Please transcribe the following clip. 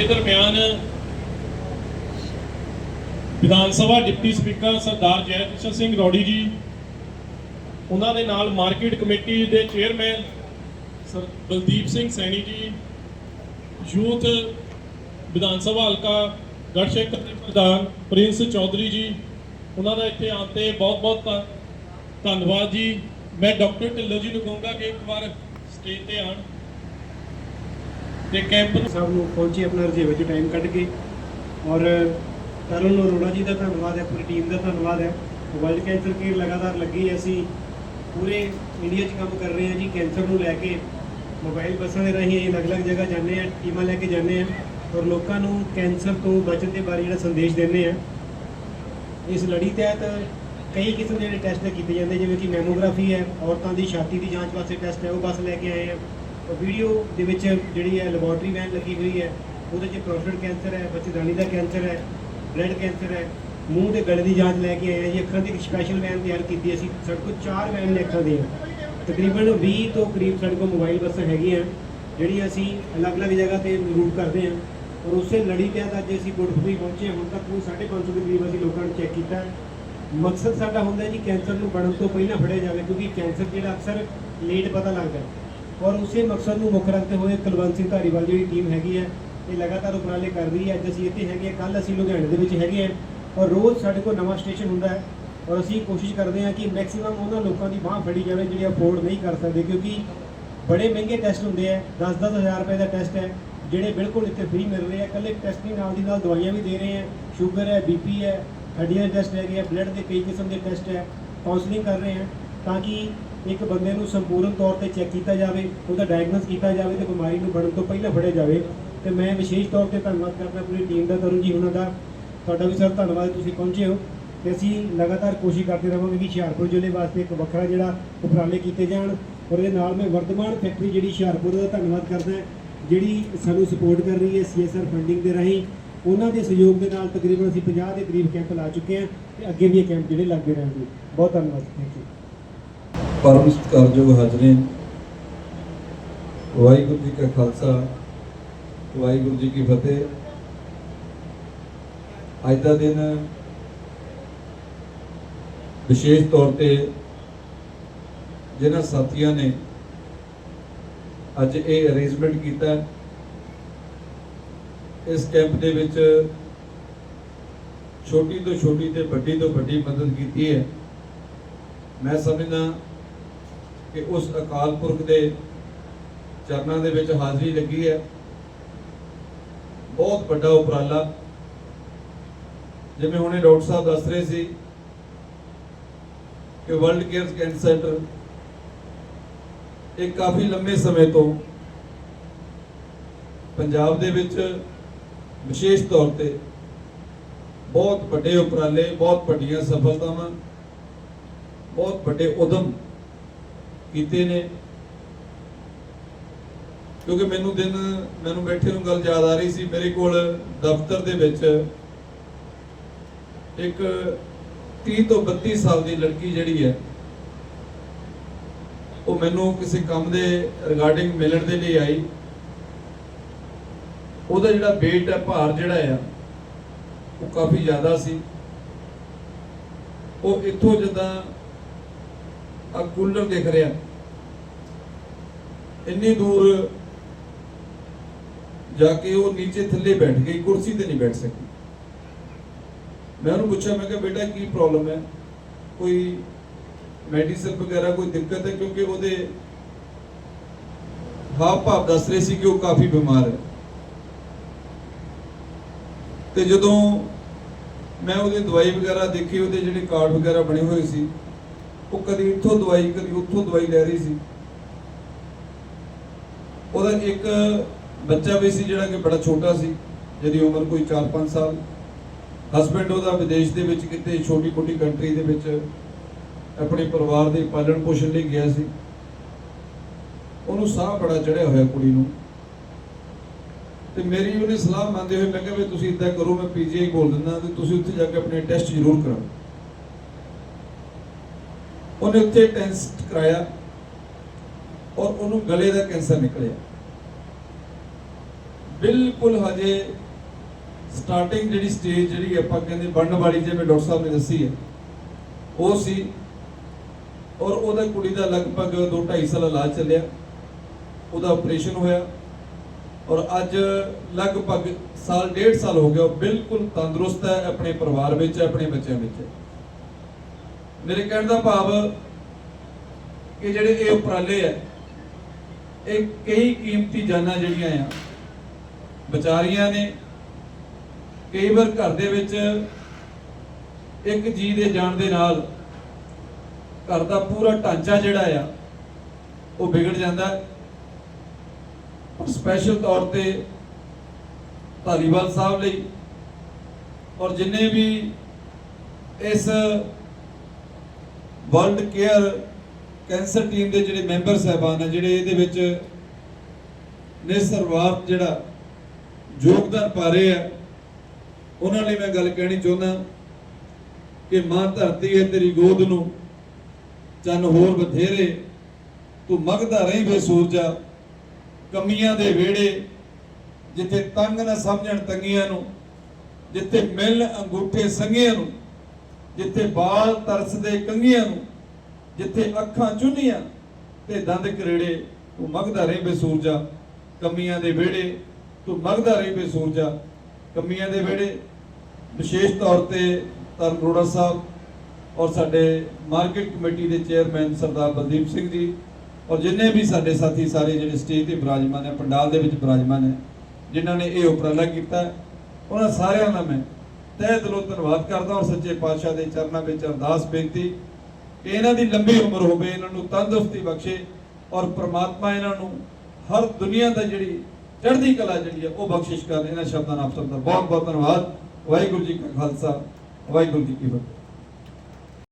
ਸਾਡੇ ਦਰਮਿਆਨ Vidhan Sabha deputy speaker ਸਰਦਾਰ ਜੈ ਸਿੰਘ ਰੌੜੀ ਜੀ, ਉਹਨਾਂ ਦੇ ਨਾਲ ਮਾਰਕੀਟ ਕਮੇਟੀ ਦੇ chairman sir Baldeep Singh Saini ji, youth Vidhan Sabha ਹਲਕਾ ਗੜਸ਼ੇਖਰ ਦੇ ਪ੍ਰਧਾਨ ਪ੍ਰਿੰਸ ਚੌਧਰੀ ਜੀ, ਉਹਨਾਂ ਦਾ ਇੱਥੇ ਆਉਣ ਤੇ ਬਹੁਤ ਬਹੁਤ ਧੰਨ- ਧੰਨਵਾਦ ਜੀ। ਮੈਂ ਡਾਕਟਰ ਢਿੱਲੋਂ ਜੀ ਨੂੰ ਕਹੂੰਗਾ ਕਿ ਇੱਕ ਵਾਰ ਸਟੇਜ ਤੇ ਆਣ ਤੇ ਕੈਂਪ ਸਭ ਨੂੰ ਪਹੁੰਚੇ, ਆਪਣਾ ਰਜੇਵੇ ਚ ਟਾਈਮ ਕੱਢ ਕੇ। ਔਰ ਤਰੁਣ ਅਰੋੜਾ ਜੀ ਦਾ ਧੰਨਵਾਦ ਹੈ, ਪੂਰੀ ਟੀਮ ਦਾ ਧੰਨਵਾਦ ਹੈ। ਵਰਲਡ ਕੈਂਸਰ ਕੇਅਰ ਲਗਾਤਾਰ ਲੱਗੀ ਅਸੀਂ ਪੂਰੇ ਇੰਡੀਆ 'ਚ ਕੰਮ ਕਰ ਰਹੇ ਹਾਂ ਜੀ ਕੈਂਸਰ ਨੂੰ ਲੈ ਕੇ। ਮੋਬਾਈਲ ਬੱਸਾਂ ਦੇ ਰਾਹੀਂ ਅਸੀਂ ਅਲੱਗ-ਅਲੱਗ ਜਗ੍ਹਾ ਜਾਂਦੇ ਹਾਂ, ਟੀਮਾਂ ਲੈ ਕੇ ਜਾਂਦੇ ਹਾਂ। ਔਰ ਲੋਕਾਂ ਨੂੰ ਕੈਂਸਰ ਤੋਂ ਬਚਣ ਦੇ ਬਾਰੇ ਜਿਹੜਾ ਸੰਦੇਸ਼ ਦਿੰਦੇ ਹਾਂ। ਇਸ ਲੜੀ ਤਹਿਤ ਕਈ ਕਿਸਮ ਦੇ ਜਿਹੜੇ ਟੈਸਟ ਕੀਤੇ ਜਾਂਦੇ, ਜਿਵੇਂ ਕਿ ਮੈਮੋਗ੍ਰਾਫੀ ਹੈ, ਔਰਤਾਂ ਦੀ ਛਾਤੀ ਦੀ ਜਾਂਚ ਵਾਸਤੇ ਟੈਸਟ ਹੈ, ਉਹ ਬਸ ਲੈ ਕੇ ਆਏ ਹਾਂ। ਵੀਡੀਓ ਦੇ ਵਿੱਚ ਜਿਹੜੀ ਹੈ ਲੈਬੋਰਟਰੀ ਵੈਨ ਲੱਗੀ ਹੋਈ ਹੈ, ਉਹਦੇ 'ਚ ਪ੍ਰੋਸਟੇਟ ਕੈਂਸਰ ਹੈ ਬੱਚੇਦਾਨੀ ਦਾ ਕੈਂਸਰ ਹੈ ਬਲੱਡ ਕੈਂਸਰ ਹੈ, ਮੂੰਹ ਤੇ ਗਲੇ ਦੀ ਜਾਂਚ ਲੈ ਕੇ ਆਏ ਹਾਂ ਜੀ, ਅੱਖਾਂ ਦੀ ਇੱਕ ਸਪੈਸ਼ਲ ਵੈਨ ਤਿਆਰ ਕੀਤੀ ਅਸੀਂ, ਸਾਡੇ ਕੋਲ ਚਾਰ ਵੈਨ ਨੇ ਅੱਖਾਂ ਦੀਆਂ। ਤਕਰੀਬਨ 20 ਤੋਂ ਕਰੀਬ ਸਾਡੇ ਕੋਲ ਮੋਬਾਈਲ ਬੱਸਾਂ ਹੈਗੀਆਂ, ਜਿਹੜੀਆਂ ਅਸੀਂ ਅਲੱਗ-ਅਲੱਗ ਜਗ੍ਹਾ ਤੇ ਰੂਟ ਕਰਦੇ ਹਾਂ। ਔਰ ਉਸੇ ਲੜੀ ਤਹਿਤ ਅੱਜ ਅਸੀਂ ਕੋਟਪੁਰੀ ਪਹੁੰਚੇ ਹਾਂ। ਹੁਣ ਤੱਕ ਕੋਈ 550 ਦੇ ਕਰੀਬ ਅਸੀਂ ਲੋਕਾਂ ਨੂੰ ਚੈੱਕ ਕੀਤਾ ਮਕਸਦ ਸਾਡਾ ਹੁੰਦਾ ਜੀ, ਕੈਂਸਰ ਨੂੰ ਬਣਨ ਤੋਂ ਪਹਿਲਾਂ ਫੜਿਆ ਜਾਵੇ, ਕਿਉਂਕਿ ਕੈਂਸਰ ਜਿਹੜਾ ਅਕਸਰ ਲੇਟ ਪਤਾ ਲੱਗਦਾ ਹੈ। ਔਰ ਉਸੇ ਮਕਸਦ ਨੂੰ ਮੁੱਖ ਰੱਖਦੇ ਹੋਏ ਕੁਲਵੰਤ ਸਿੰਘ ਧਾਰੀਵਾਲ ਜਿਹੜੀ ਟੀਮ ਹੈਗੀ ਹੈ, ਇਹ ਲਗਾਤਾਰ ਉਪਰਾਲੇ ਕਰ ਰਹੀ ਹੈ। ਅੱਜ ਅਸੀਂ ਇੱਥੇ ਹੈਗੇ ਹਾਂ ਕੱਲ ਅਸੀਂ ਲੁਧਿਆਣੇ ਦੇ ਵਿੱਚ ਹੈਗੇ ਹਾਂ ਔਰ ਰੋਜ਼ ਸਾਡੇ ਕੋਲ ਨਵਾਂ ਸਟੇਸ਼ਨ ਹੁੰਦਾ ਹੈ ਔਰ ਅਸੀਂ ਕੋਸ਼ਿਸ਼ ਕਰਦੇ ਹਾਂ ਕਿ ਮੈਕਸਿਮਮ ਉਹਨਾਂ ਲੋਕਾਂ ਦੀ ਬਾਹ ਫੜੀ ਜਾਵੇ ਜਿਹੜੇ ਅਫੋਰਡ ਨਹੀਂ ਕਰ ਸਕਦੇ ਕਿਉਂਕਿ ਬੜੇ ਮਹਿੰਗੇ ਟੈਸਟ ਹੁੰਦੇ ਆ 10-10 ਹਜ਼ਾਰ ਰੁਪਏ ਦਾ ਟੈਸਟ ਹੈ, ਜਿਹੜੇ ਬਿਲਕੁਲ ਇੱਥੇ ਫ੍ਰੀ ਮਿਲ ਰਹੇ ਆ ਇਕੱਲੇ ਟੈਸਟ ਨਹੀਂ ਨਾਲ ਦੀ ਨਾਲ ਦਵਾਈਆਂ ਵੀ ਦੇ ਰਹੇ ਆ ਸ਼ੂਗਰ ਹੈ ਬੀਪੀ ਹੈ, ਹੱਡੀਆਂ ਦੇ ਟੈਸਟ ਹੈਗੇ ਆ ਬਲੱਡ ਦੇ ਕਈ ਕਿਸਮ ਦੇ ਟੈਸਟ ਹੈ ਕਾਉਂਸਲਿੰਗ ਕਰ ਰਹੇ ਆ ਤਾਂ ਕਿ ਇੱਕ ਬੰਦੇ ਨੂੰ ਸੰਪੂਰਨ ਤੌਰ ਤੇ ਚੈੱਕ ਕੀਤਾ ਜਾਵੇ, ਉਹਦਾ ਡਾਇਗਨੋਸ ਕੀਤਾ ਜਾਵੇ ਤੇ ਬਿਮਾਰੀ ਨੂੰ ਬਣਨ ਤੋਂ ਪਹਿਲਾਂ ਫੜਿਆ ਜਾਵੇ। ਤੇ ਮੈਂ ਵਿਸ਼ੇਸ਼ ਤੌਰ ਤੇ ਧੰਨਵਾਦ ਕਰਦਾ ਪੂਰੀ ਟੀਮ ਦਾ, ਤਰੁਣ ਜੀ ਉਹਨਾਂ ਦਾ। ਤੁਹਾਡਾ ਵੀ ਸਰ ਧੰਨਵਾਦ, ਤੁਸੀਂ ਪਹੁੰਚੇ ਹੋ। ਤੇ ਅਸੀਂ ਲਗਾਤਾਰ ਕੋਸ਼ਿਸ਼ ਕਰਦੇ ਰਹਾਂਗੇ ਕਿ ਹੁਸ਼ਿਆਰਪੁਰ ਜ਼ਿਲ੍ਹੇ ਵਾਸਤੇ ਇੱਕ ਵੱਖਰਾ ਜਿਹੜਾ ਉਪਰਾਲੇ ਕੀਤੇ ਜਾਣ। ਔਰ ਇਹਦੇ ਨਾਲ ਮੈਂ ਵਰਤਮਾਨ ਫੈਕਟਰੀ ਜਿਹੜੀ ਹੁਸ਼ਿਆਰਪੁਰ ਦਾ ਧੰਨਵਾਦ ਕਰਦਾ ਜਿਹੜੀ ਸਾਨੂੰ ਸਪੋਰਟ ਕਰ ਰਹੀ ਹੈ ਸੀਐਸਆਰ ਫੰਡਿੰਗ ਦੇ ਰਾਹੀਂ। ਉਹਨਾਂ ਦੇ ਸਹਿਯੋਗ ਦੇ ਨਾਲ ਤਕਰੀਬਨ ਅਸੀਂ 50 ਦੇ ਕਰੀਬ ਕੈਂਪ ਲਾ ਚੁੱਕੇ ਹਾਂ ਤੇ ਅੱਗੇ ਵੀ ਇਹ ਕੈਂਪ ਜਿਹੜੇ ਲੱਗਦੇ ਰਹਿਣਗੇ। ਬਹੁਤ ਧੰਨਵਾਦ ਥੈਂਕ ਯੂ ਪਰਮ ਸਤਿਕਾਰਯੋਗ ਹਾਜ਼ਰੀਨ ਵਾਹਿਗੁਰੂ ਜੀ ਕਾ ਖਾਲਸਾ, ਵਾਹਿਗੁਰੂ ਜੀ ਕੀ ਫਤਿਹ। ਅੱਜ ਦਾ ਦਿਨ ਵਿਸ਼ੇਸ਼ ਤੌਰ ਤੇ ਜਿਨ੍ਹਾਂ ਸਾਥੀਆਂ ਨੇ ਅੱਜ ਇਹ ਅਰੇਂਜਮੈਂਟ ਕੀਤਾ ਇਸ ਕੈਂਪ ਦੇ ਵਿੱਚ ਛੋਟੀ ਤੋਂ ਛੋਟੀ ਤੇ ਵੱਡੀ ਤੋਂ ਵੱਡੀ ਮਦਦ ਕੀਤੀ ਹੈ। ਮੈਂ ਸਮਝਦਾ ਕਿ ਉਸ ਅਕਾਲ ਪੁਰਖ ਦੇ ਚਰਨਾਂ ਦੇ ਵਿੱਚ ਹਾਜ਼ਰੀ ਲੱਗੀ ਹੈ। ਬਹੁਤ ਵੱਡਾ ਉਪਰਾਲਾ। ਜਿਵੇਂ ਹੁਣੇ ਡਾਕਟਰ ਸਾਹਿਬ ਦੱਸ ਰਹੇ ਸੀ ਕਿ ਵਰਲਡ ਕੇਅਰ ਕੈਂਸਰ ਸੈਂਟਰ ਇਹ ਕਾਫੀ ਲੰਮੇ ਸਮੇਂ ਤੋਂ ਪੰਜਾਬ ਦੇ ਵਿੱਚ ਵਿਸ਼ੇਸ਼ ਤੌਰ ਤੇ ਬਹੁਤ ਵੱਡੇ ਉਪਰਾਲੇ, ਬਹੁਤ ਵੱਡੀਆਂ ਸਫਲਤਾਵਾਂ, ਬਹੁਤ ਵੱਡੇ ਉਦਮ ਕੀਤੇ ਨੇ। ਕਿਉਂਕਿ ਮੈਨੂੰ ਦਿਨ ਮੈਨੂੰ ਬੈਠੇ ਨੂੰ ਗੱਲ ਯਾਦ ਆ ਰਹੀ ਸੀ, ਮੇਰੇ ਕੋਲ ਦਫ਼ਤਰ ਦੇ ਵਿੱਚ ਇੱਕ 30 ਤੋਂ 32 ਸਾਲ ਦੀ ਲੜਕੀ ਜਿਹੜੀ ਹੈ, ਉਹ ਮੈਨੂੰ ਕਿਸੇ ਕੰਮ ਦੇ ਰਿਗਾਰਡਿੰਗ ਮਿਲਣ ਦੇ ਲਈ ਆਈ। ਉਹਦਾ ਜਿਹੜਾ weight ਹੈ, ਭਾਰ ਜਿਹੜਾ ਆ ਉਹ ਕਾਫੀ ਜ਼ਿਆਦਾ ਸੀ। ਉਹ ਇੱਥੋਂ ਜਦਾਂ ਆ ਕੂਲਰ ਦਿਖ ਰਿਹਾ। ਇੰਨੀ ਦੂਰ ਜਾ ਕੇ ਉਹ ਨੀਚੇ ਥੱਲੇ ਬੈਠ ਗਈ, ਕੁਰਸੀ ਤੇ ਨਹੀਂ ਬੈਠ ਸਕੀ। ਮੈਂ ਉਹਨੂੰ ਪੁੱਛਿਆ, ਮੈਂ ਕਿਹਾ, ਬੇਟਾ, ਕੀ ਪ੍ਰੋਬਲਮ ਹੈ? ਕੋਈ ਮੈਡੀਸਨ ਵਗੈਰਾ ਕੋਈ ਦਿੱਕਤ ਹੈ? ਕਿਉਂਕਿ ਉਹਦੇ ਹਾਵ ਭਾਵ ਦੱਸ ਰਹੇ ਸੀ ਕਿ ਉਹ ਕਾਫੀ ਬਿਮਾਰ ਹੈ। ਤੇ ਜਦੋਂ ਮੈਂ ਉਹਦੀ ਦਵਾਈ ਵਗੈਰਾ ਦੇਖੀ, ਉਹਦੇ ਜਿਹੜੇ ਕਾਰਡ ਵਗੈਰਾ ਬਣੇ ਹੋਏ ਸੀ ਉਹ ਕਦੀ ਇੱਥੋਂ ਦਵਾਈ, ਕਦੀ ਉੱਥੋਂ ਦਵਾਈ ਲੈ ਰਹੀ ਸੀ। ਉਹਦਾ ਇੱਕ ਬੱਚਾ ਵੀ ਸੀ ਜਿਹੜਾ ਕਿ ਬੜਾ ਛੋਟਾ ਸੀ, ਜਿਹਦੀ ਉਮਰ ਕੋਈ 4-5 ਸਾਲ। ਹਸਬੰਡ ਉਹਦਾ ਵਿਦੇਸ਼ ਦੇ ਵਿੱਚ ਕਿਤੇ ਛੋਟੀ-ਮੋਟੀ ਕੰਟਰੀ ਦੇ ਵਿੱਚ ਆਪਣੇ ਪਰਿਵਾਰ ਦੇ ਪਾਲਣ ਪੋਸ਼ਣ ਲਈ ਗਿਆ ਸੀ। ਉਹਨੂੰ ਸਾਹ ਬੜਾ ਚੜਿਆ ਹੋਇਆ ਕੁੜੀ ਨੂੰ। ਤੇ ਮੇਰੀ ਉਹਨੇ ਸਲਾਹ ਮੰਨਦੇ ਹੋਏ ਮੈਂ ਕਿਹਾ ਵੀ ਤੁਸੀਂ ਇਦਾਂ ਕਰੋ, ਮੈਂ ਪੀਜੀਆਈ ਬੋਲ ਦਿੰਦਾ ਤੇ ਤੁਸੀਂ ਉੱਥੇ ਜਾ ਕੇ ਆਪਣੇ ਟੈਸਟ ਜ਼ਰੂਰ ਕਰਾਓ। ਉਹਨੇ ਉੱਥੇ ਟੈਸਟ ਕਰਾਇਆ ਔਰ ਉਹਨੂੰ ਗਲੇ ਦਾ ਕੈਂਸਰ ਨਿਕਲਿਆ। ਬਿਲਕੁਲ ਹਜੇ ਸਟਾਰਟਿੰਗ ਜਿਹੜੀ ਸਟੇਜ ਜਿਹੜੀ ਆਪਾਂ ਕਹਿੰਦੇ ਬਣਨ ਵਾਲੀ ਜਿਵੇਂ ਡਾਕਟਰ ਸਾਹਿਬ ਨੇ ਦੱਸੀ ਹੈ, ਉਹ ਸੀ ਔਰ ਉਹਦਾ ਕੁੜੀ ਦਾ ਲਗਭਗ 2.5 ਸਾਲ ਇਲਾਜ ਚੱਲਿਆ, ਉਹਦਾ ਆਪਰੇਸ਼ਨ ਹੋਇਆ ਔਰ ਅੱਜ ਲਗਭਗ ਸਾਲ ਡੇਢ ਸਾਲ ਹੋ ਗਿਆ, ਉਹ ਬਿਲਕੁਲ ਤੰਦਰੁਸਤ ਹੈ, ਆਪਣੇ ਪਰਿਵਾਰ ਵਿੱਚ ਆਪਣੇ ਬੱਚਿਆਂ ਵਿੱਚ ਮੇਰੇ ਕਹਿਣ ਦਾ ਭਾਵ ਕਿ ਜਿਹੜੇ ਇਹ ਉਪਰਾਲੇ ਹੈ ਇਹ ਕਈ ਕੀਮਤੀ ਜਾਨਾਂ ਜਿਹੜੀਆਂ ਆ, ਵਿਚਾਰੀਆਂ ਨੇ ਕਈ ਵਾਰ ਘਰ ਦੇ ਵਿੱਚ ਇੱਕ ਜੀ ਦੇ ਜਾਣ ਦੇ ਨਾਲ ਘਰ ਦਾ ਪੂਰਾ ਢਾਂਚਾ ਜਿਹੜਾ ਆ, ਉਹ ਵਿਗੜ ਜਾਂਦਾ। ਸਪੈਸ਼ਲ ਤੌਰ ਤੇ ਧਾਲੀਵਾਲ ਸਾਹਿਬ ਲਈ ਔਰ ਜਿੰਨੇ ਵੀ ਇਸ ਵਰਲਡ ਕੇਅਰ ਕੈਂਸਰ ਟੀਮ ਦੇ ਜਿਹੜੇ ਮੈਂਬਰ ਸਹਿਬਾਨ ਆ, ਜਿਹੜੇ ਇਹਦੇ ਵਿੱਚ ਨਿਸਰਵਾਰ ਜਿਹੜਾ ਯੋਗਦਾਨ ਪਾ ਰਹੇ ਆ, ਉਹਨਾਂ ਲਈ ਮੈਂ ਗੱਲ ਕਹਿਣੀ ਚਾਹੁੰਦਾ ਕਿ ਮਾਂ ਧਰਤੀ ਹੈ, ਤੇਰੀ ਗੋਦ ਨੂੰ ਚੰਨ ਹੋਰ ਬਥੇਰੇ, ਤੂੰ ਮਗਦਾ ਰਹੀ ਵੇ ਸੂਰਜਾ, ਕਮੀਆਂ ਦੇ ਵਿਹੜੇ ਜਿੱਥੇ ਤੰਗ ਨਾ ਸਮਝਣ ਤੰਗੀਆਂ ਨੂੰ, ਜਿੱਥੇ ਮਿਲ ਅੰਗੂਠੇ ਸੰਗੀਆਂ ਨੂੰ ਜਿੱਥੇ ਬਾਲ ਤਰਸਦੇ ਕੰਗੀਆਂ ਨੂੰ, ਜਿੱਥੇ ਅੱਖਾਂ ਚੁੰਨੀਆਂ ਤੇ ਦੰਦ ਕਰੇੜੇ, ਤੂੰ ਮਗਦਾ ਰਹੇ ਬੇ ਸੂਰਜਾ, ਕਮੀਆਂ ਦੇ ਵਿਹੜੇ, ਤੂੰ ਮਗਦਾ ਰਹੇ ਬੇ ਸੂਰਜਾ, ਕਮੀਆਂ ਦੇ ਵਿਹੜੇ। ਵਿਸ਼ੇਸ਼ ਤੌਰ ਤੇ ਤਰਨ ਅਰੋੜਾ ਸਾਹਿਬ ਔਰ ਸਾਡੇ ਮਾਰਕੀਟ ਕਮੇਟੀ ਦੇ ਚੇਅਰਮੈਨ ਸਰਦਾਰ ਬਲਦੀਪ ਸਿੰਘ ਜੀ ਔਰ ਜਿੰਨੇ ਵੀ ਸਾਡੇ ਸਾਥੀ ਸਾਰੇ ਜਿਹੜੇ ਸਟੇਜ ਤੇ ਬਿਰਾਜਮਾਨ ਹੈ ਪੰਡਾਲ ਦੇ ਵਿੱਚ ਬਿਰਾਜਮਾਨ ਨੇ, ਜਿਨ੍ਹਾਂ ਨੇ ਇਹ ਉਪਰਾਲਾ ਕੀਤਾ, ਉਹਨਾਂ ਸਾਰਿਆਂ ਦਾ ਮੈਂ ਤਹਿ ਦਿਲੋਂ ਧੰਨਵਾਦ ਕਰਦਾ ਔਰ ਸੱਚੇ ਪਾਤਸ਼ਾਹ ਦੇ ਚਰਨਾਂ ਵਿੱਚ ਅਰਦਾਸ ਬੇਨਤੀ ਕਿ ਇਹਨਾਂ ਦੀ ਲੰਬੀ ਉਮਰ ਹੋਵੇ, ਇਹਨਾਂ ਨੂੰ ਤੰਦਰੁਸਤੀ ਬਖਸ਼ੇ ਔਰ ਪ੍ਰਮਾਤਮਾ ਇਹਨਾਂ ਨੂੰ ਹਰ ਦੁਨੀਆ ਦਾ ਜਿਹੜੀ ਚੜ੍ਹਦੀ ਕਲਾ ਜਿਹੜੀ ਹੈ ਉਹ ਬਖਸ਼ਿਸ਼ ਕਰ। ਇਹਨਾਂ ਸ਼ਬਦਾਂ ਨਾਲ ਆਪ ਸਭ ਦਾ ਬਹੁਤ ਬਹੁਤ ਧੰਨਵਾਦ। ਵਾਹਿਗੁਰੂ ਜੀ ਕਾ ਖਾਲਸਾ, ਵਾਹਿਗੁਰੂ ਜੀ ਕੀ ਫਤਿਹ।